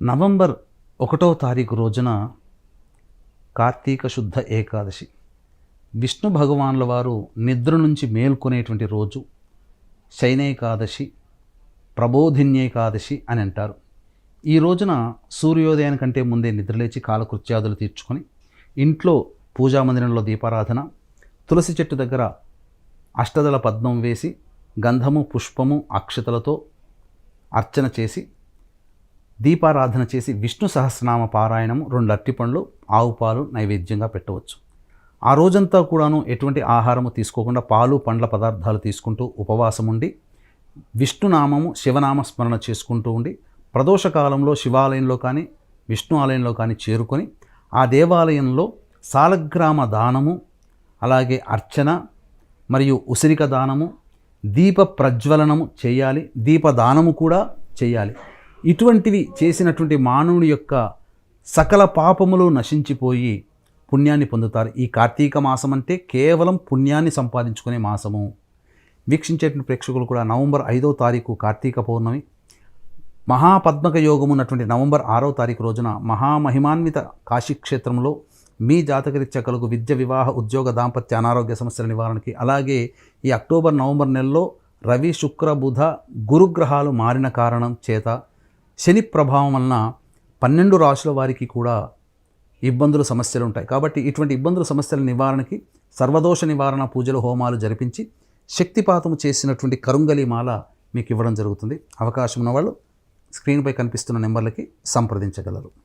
November ఒకటో తారీఖు రోజున కార్తీక శుద్ధ ఏకాదశి. విష్ణు భగవాన్ల వారు నిద్ర నుంచి మేల్కొనేటువంటి రోజు శైనేకాదశి ప్రబోధిన్యేకాదశి అని అంటారు. ఈ రోజున సూర్యోదయానికంటే ముందే నిద్రలేచి కాలకృత్యాదులు తీర్చుకొని ఇంట్లో పూజా మందిరంలో దీపారాధన తులసి చెట్టు దగ్గర అష్టదళ పద్మం వేసి గంధము పుష్పము అక్షతలతో అర్చన చేసి దీపారాధన చేసి విష్ణు సహస్రనామ పారాయణము రెండు అరటిపండ్లు ఆవు పాలు నైవేద్యంగా పెట్టవచ్చు. ఆ రోజంతా కూడాను ఎటువంటి ఆహారము తీసుకోకుండా పాలు పండ్ల పదార్థాలు తీసుకుంటూ ఉపవాసం ఉండి విష్ణునామము శివనామ స్మరణ చేసుకుంటూ ఉండి ప్రదోషకాలంలో శివాలయంలో కానీ విష్ణు ఆలయంలో కానీ చేరుకొని ఆ దేవాలయంలో సాలగ్రామ దానము అలాగే అర్చన మరియు ఉసిరిక దానము దీప ప్రజ్వలనము చేయాలి దీపదానము కూడా చేయాలి. ఇటువంటివి చేసినటువంటి మానవుని యొక్క సకల పాపములు నశించిపోయి పుణ్యాన్ని పొందుతారు. ఈ కార్తీక మాసం అంటే కేవలం పుణ్యాన్ని సంపాదించుకునే మాసము. వీక్షించేటువంటి ప్రేక్షకులు కూడా నవంబర్ ఐదో తారీఖు కార్తీక పౌర్ణమి మహాపద్మక యోగం ఉన్నటువంటి నవంబర్ ఆరో తారీఖు రోజున మహామహిమాన్విత కాశీక్షేత్రంలో మీ జాతకరీత్యా కలుగు విద్య వివాహ ఉద్యోగ దాంపత్య అనారోగ్య సమస్యల నివారణకి అలాగే ఈ అక్టోబర్ నవంబర్ నెలలో రవి శుక్ర బుధ గురుగ్రహాలు మారిన కారణం చేత శని ప్రభావం వలన పన్నెండు రాశుల వారికి కూడా ఇబ్బందులు సమస్యలు ఉంటాయి. కాబట్టి ఇటువంటి ఇబ్బందుల సమస్యల నివారణకి సర్వదోష నివారణ పూజలు హోమాలు జరిపించి శక్తిపాతము చేసినటువంటి కరుంగలి మాల మీకు ఇవ్వడం జరుగుతుంది. అవకాశం ఉన్నవాళ్ళు స్క్రీన్పై కనిపిస్తున్న నెంబర్లకి సంప్రదించగలరు.